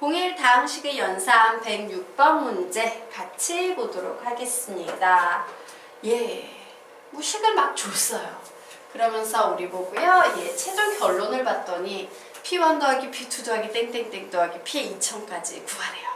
01 다항식의 연산 106번 문제 같이 보도록 하겠습니다. 예, 뭐 식을 막 줬어요. 그러면서 우리 보고요. 예, 최종 결론을 봤더니 P1 더하기 P2 더하기 땡땡땡 더하기 P 2000까지 구하래요.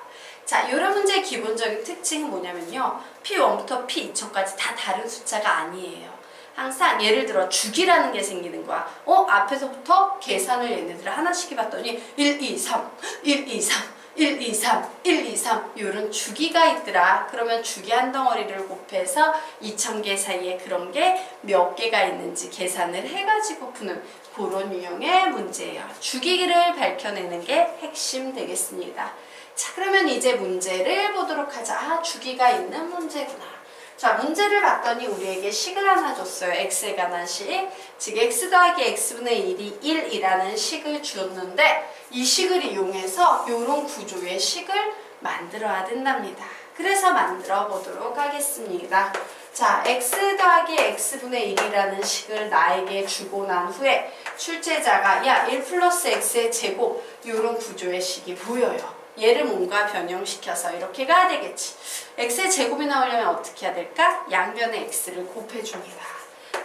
자, 이런 문제의 기본적인 특징은 뭐냐면요. P1부터 P2000까지 다 다른 숫자가 아니에요. 항상 예를 들어 주기라는 게 생기는 거야. 어? 앞에서부터 계산을 얘네들 하나씩 해봤더니 1, 2, 3, 1, 2, 3, 1, 2, 3, 1, 2, 3 이런 주기가 있더라. 그러면 주기 한 덩어리를 곱해서 2000개 사이에 그런 게 몇 개가 있는지 계산을 해가지고 푸는 그런 유형의 문제예요. 주기를 밝혀내는 게 핵심 되겠습니다. 자, 그러면 이제 문제를 보도록 하자. 아, 주기가 있는 문제구나. 자, 문제를 봤더니 우리에게 식을 하나 줬어요. x에 관한 식. 즉, x 더하기 x분의 1이 1이라는 식을 줬는데 이 식을 이용해서 이런 구조의 식을 만들어야 된답니다. 그래서 만들어 보도록 하겠습니다. 자, x 더하기 x분의 1이라는 식을 나에게 주고 난 후에 출제자가 야, 1 플러스 x의 제곱 이런 구조의 식이 보여요. 얘를 뭔가 변형시켜서 이렇게 가야 되겠지. x의 제곱이 나오려면 어떻게 해야 될까? 양변의 x를 곱해줍니다.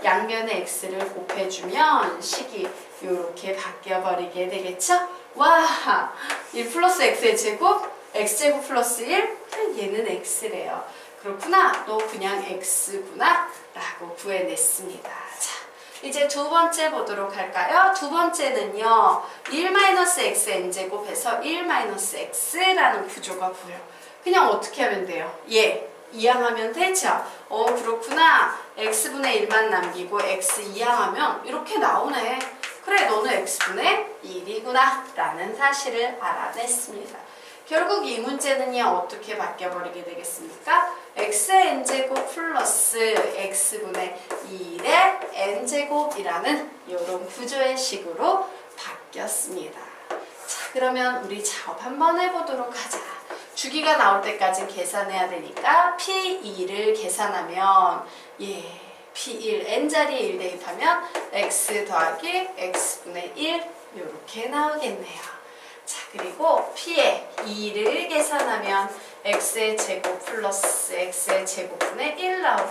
양변의 x를 곱해주면 식이 이렇게 바뀌어버리게 되겠죠? 와! 1 플러스 x의 제곱, x제곱 플러스 1, 얘는 x래요. 그렇구나. 너 그냥 x구나. 라고 구해냈습니다. 자, 이제 두 번째 보도록 할까요? 두 번째는요. 1-x n제곱해서 1-x라는 구조가 보여. 그냥 어떻게 하면 돼요? 예, 이항하면 되죠? 어, 그렇구나. x분의 1만 남기고 x 이항하면 이렇게 나오네. 그래, 너는 x분의 1이구나. 라는 사실을 알아냈습니다. 결국 이 문제는요, 어떻게 바뀌어버리게 되겠습니까? x의 n제곱 플러스 x분의 2의 n제곱이라는 이런 구조의 식으로 바뀌었습니다. 자, 그러면 우리 작업 한번 해보도록 하자. 주기가 나올 때까지 계산해야 되니까 P2를 계산하면 예, P1 n자리에 1 대입하면 x 더하기 x분의 1 이렇게 나오겠네요. 자, 그리고 P의 2를 계산하면 x의 제곱 플러스 x의 제곱분의 1 나올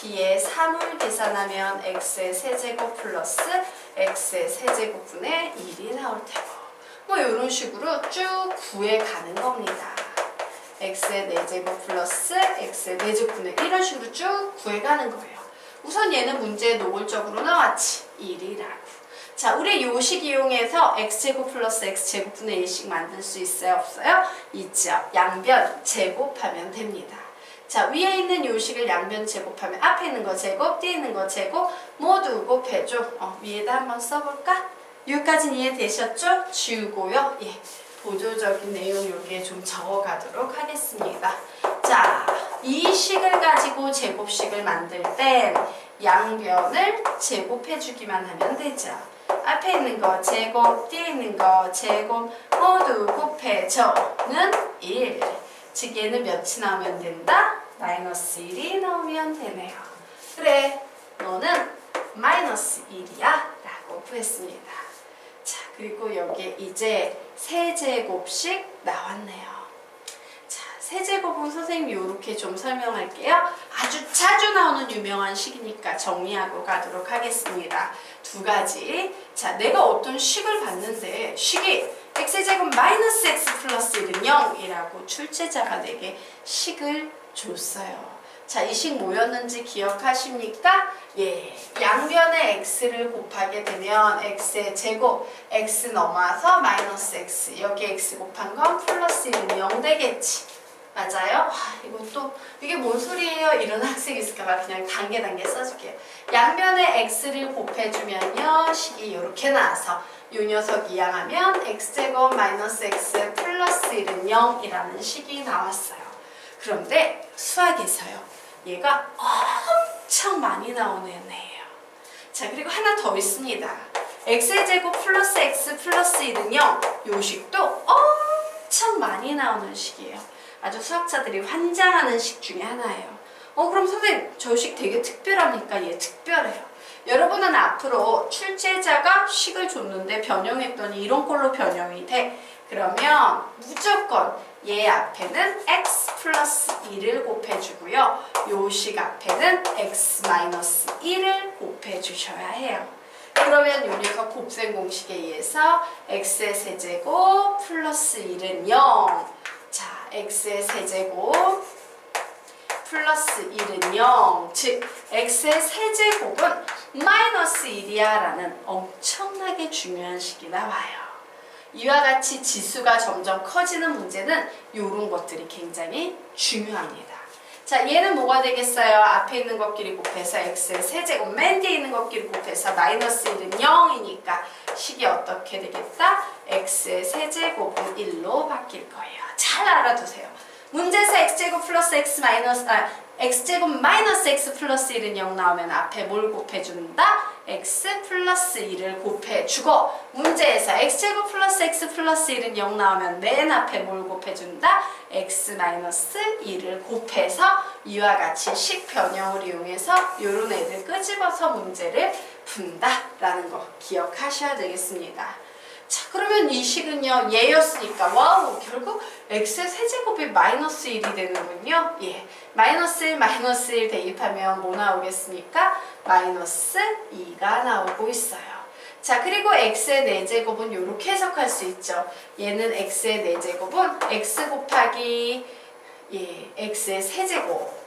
P의 3을 계산하면 x의 세제곱 플러스 x의 세제곱분의 1이 나올 테고 뭐 이런 식으로 쭉 구해 가는 겁니다. x의 4제곱 플러스 x의 4제곱분의 이런 식으로 쭉 구해 가는 거예요. 우선 얘는 문제에 노골적으로 나왔지. 1이라고. 자, 우리 요식 이용해서 x제곱 플러스 x제곱분의 1씩 만들 수 있어요? 없어요? 있죠. 양변 제곱하면 됩니다. 자, 위에 있는 요식을 양변 제곱하면 앞에 있는 거 제곱, 뒤에 있는 거 제곱 모두 곱해줘. 어, 위에다 한번 써볼까? 여기까지는 이해되셨죠? 지우고요. 예, 보조적인 내용 여기에 좀 적어가도록 하겠습니다. 자, 이 식을 가지고 제곱식을 만들 땐 양변을 제곱해주기만 하면 되죠. 앞에 있는 거 제곱, 뒤에 있는 거 제곱 모두 곱해줘는 1. 즉 얘는 몇이 나오면 된다? 마이너스 1이 나오면 되네요. 그래, 너는 마이너스 1이야 라고 구했습니다. 자, 그리고 여기에 이제 세제곱씩 나왔네요. 자, 세제곱은 선생님이 이렇게 좀 설명할게요. 아주 자주 나오는 유명한 식이니까 정리하고 가도록 하겠습니다. 두 가지. 자, 내가 어떤 식을 봤는데 식이 x제곱 마이너스 x 플러스 1은 0이라고 출제자가 내게 식을 줬어요. 자, 이 식 뭐였는지 기억하십니까? 예, 양변의 x를 곱하게 되면 x의 제곱, x 넘어서 마이너스 x, 여기 x 곱한 건 플러스 1은 0 되겠지. 맞아요? 와, 이것도 이게 뭔 소리예요? 이런 학생이 있을까 봐 그냥 단계 단계 써줄게요. 양변의 x를 곱해주면요, 식이 이렇게 나와서 이 녀석 이항하면 x제곱 마이너스 x 플러스 1은 0이라는 식이 나왔어요. 그런데 수학에서요. 얘가 엄청 많이 나오는 애예요. 자, 그리고 하나 더 있습니다. x제곱 플러스 x 플러스 1은 0. 요 식도 엄청 많이 나오는 식이에요. 아주 수학자들이 환장하는 식 중에 하나예요. 어, 그럼 선생님, 저 식 되게 특별합니까? 예, 특별해요. 여러분은 앞으로 출제자가 식을 줬는데 변형했더니 이런 꼴로 변형이 돼. 그러면 무조건 얘 앞에는 x 플러스 2를 곱해주고요. 요식 앞에는 x 마이너스 1을 곱해주셔야 해요. 그러면 요 녀석 곱셈 공식에 의해서 x의 세제곱 플러스 1은 0. 자, x의 세제곱 플러스 1은 0. 즉, x의 세제곱은 마이너스 1이야 라는 엄청나게 중요한 식이 나와요. 이와 같이 지수가 점점 커지는 문제는 이런 것들이 굉장히 중요합니다. 자, 얘는 뭐가 되겠어요? 앞에 있는 것끼리 곱해서 x의 세제곱, 맨 뒤에 있는 것끼리 곱해서 마이너스 1은 0이니까 식이 어떻게 되겠다? x의 세제곱은 1로 바뀔 거예요. 잘 알아두세요. 문제에서 x제곱 플러스 x 마이너스 아 x제곱 마이너스 x 플러스 1은 0 나오면 앞에 뭘 곱해준다? X 플러스 1을 곱해 주고 문제에서 x제곱 플러스 x 플러스 1은 0 나오면 맨 앞에 뭘 곱해준다? x 마이너스 1을 곱해서 이와 같이 식 변형을 이용해서 이런 애들 끄집어서 문제를 푼다 라는 거 기억하셔야 되겠습니다. 자 그러면 이 식은요 얘였으니까 와우 결국 x의 세제곱이 마이너스 1이 되는군요. 예 마이너스 1 마이너스 1 대입하면 뭐 나오겠습니까? 마이너스 2가 나오고 있어요. 자 그리고 x의 4제곱은 이렇게 해석할 수 있죠. 얘는 x의 4제곱은 x 곱하기 예 x의 세제곱.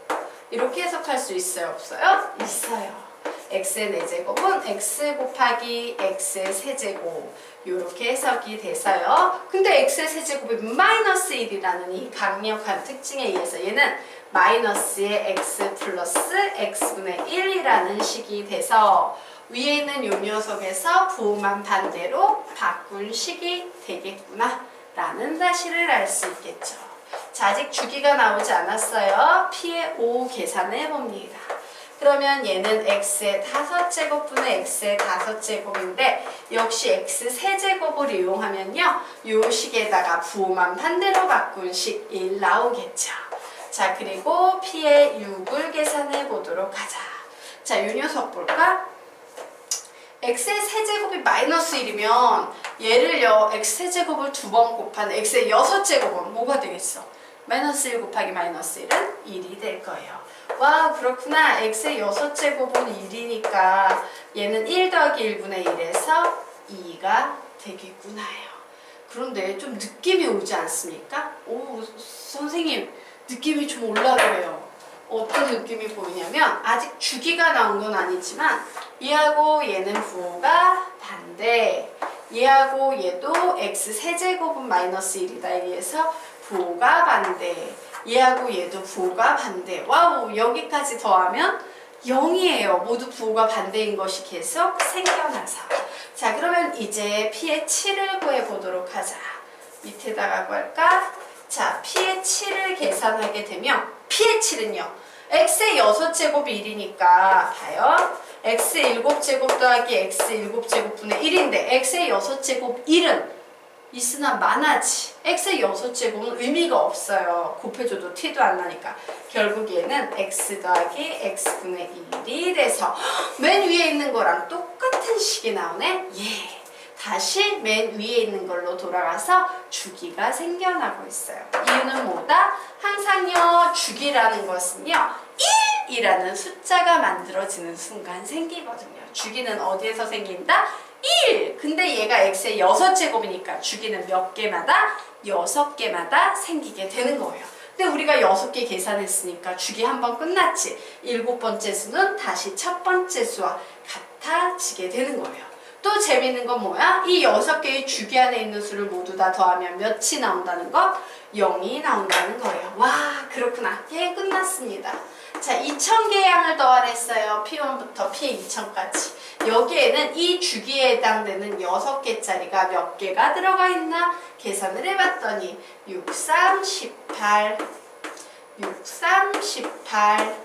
이렇게 해석할 수 있어요 없어요? 있어요 x의 4제곱은 x 곱하기 x의 세제곱 이렇게 해석이 돼서요. 근데 x의 세제곱이 마이너스 1이라는 이 강력한 특징에 의해서 얘는 마이너스의 x 플러스 x분의 1이라는 식이 돼서 위에 있는 요 녀석에서 부호만 반대로 바꾼 식이 되겠구나 라는 사실을 알 수 있겠죠. 자, 아직 주기가 나오지 않았어요. P의 5 계산해 봅니다. 그러면 얘는 x의 다섯 제곱분의 x의 다섯 제곱인데 역시 x 세제곱을 이용하면요. 요 식에다가 부호만 반대로 바꾼 식 1 나오겠죠. 자 그리고 p의 6을 계산해 보도록 하자. 자, 요 녀석 볼까? x의 세제곱이 마이너스 1이면 얘를요 x 세제곱을 두 번 곱한 x의 여섯 제곱은 뭐가 되겠어? 마이너스 1 곱하기 마이너스 1은 1이 될 거예요. 와 그렇구나 x의 여섯 제곱은 1이니까 얘는 1 더하기 1분의 1에서 2가 되겠구나요. 그런데 좀 느낌이 오지 않습니까? 오 선생님 느낌이 좀 올라그래요. 어떤 느낌이 보이냐면 아직 주기가 나온 건 아니지만 얘하고 얘는 부호가 반대 얘하고 얘도 x 세제곱은 마이너스 1이다 이래서 부호가 반대 얘하고 얘도 부호가 반대. 와우 여기까지 더하면 0이에요. 모두 부호가 반대인 것이 계속 생겨나서. 자 그러면 이제 P의 7을 구해보도록 하자. 밑에다가 구할까? 자 P의 7을 계산하게 되면 P의 7은요. X의 6제곱이 1이니까 봐요. X 7제곱 더하기 X 7제곱분의 1인데 X의 6제곱 1은 있으나 많아지. x의 6제곱은 의미가 없어요. 곱해줘도 t도 안 나니까. 결국 얘는 x 더하기 x분의 1이 돼서 맨 위에 있는 거랑 똑같은 식이 나오네. 예. 다시 맨 위에 있는 걸로 돌아가서 주기가 생겨나고 있어요. 이유는 뭐다? 항상요 주기라는 것은요 1이라는 숫자가 만들어지는 순간 생기거든요. 주기는 어디에서 생긴다? 1! 근데 얘가 x의 6제곱이니까 주기는 몇 개마다? 6개마다 생기게 되는 거예요. 근데 우리가 6개 계산했으니까 주기 한 번 끝났지. 일곱 번째 수는 다시 첫 번째 수와 같아지게 되는 거예요. 또 재밌는 건 뭐야? 이 6개의 주기 안에 있는 수를 모두 다 더하면 몇이 나온다는 것? 0이 나온다는 거예요. 와 그렇구나. 예 끝났습니다. 자 2000개의 양을 더하랬어요. P1부터 P2000까지. 여기에는 이 주기에 해당되는 6개짜리가 몇 개가 들어가 있나 계산을 해봤더니 6, 3, 18 6, 3, 18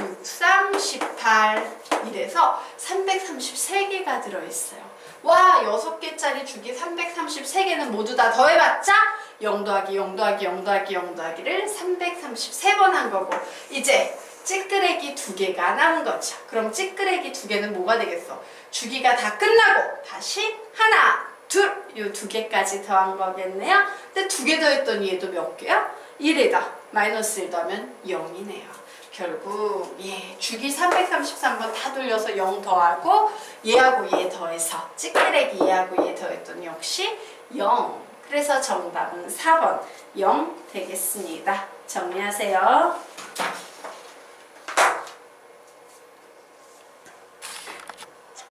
6, 3, 18 이래서 333개가 들어있어요. 와 6개짜리 주기 333개는 모두 다 더해봤자 0 더하기 0 더하기 0 더하기 0 더하기를 333번 한 거고 이제 찌끄레기 두 개가 남은 거죠. 그럼 찌끄레기 두 개는 뭐가 되겠어? 주기가 다 끝나고 다시 하나, 둘, 요 두 개까지 더한 거겠네요. 근데 두 개 더했더니 얘도 몇 개야? 1이다. 마이너스 1 더하면 0이네요. 결국 예 주기 333번 다 돌려서 0 더하고 얘하고 얘 더해서 찌끄레기 얘하고 얘 더했더니 역시 0. 그래서 정답은 4번 0 되겠습니다. 정리하세요.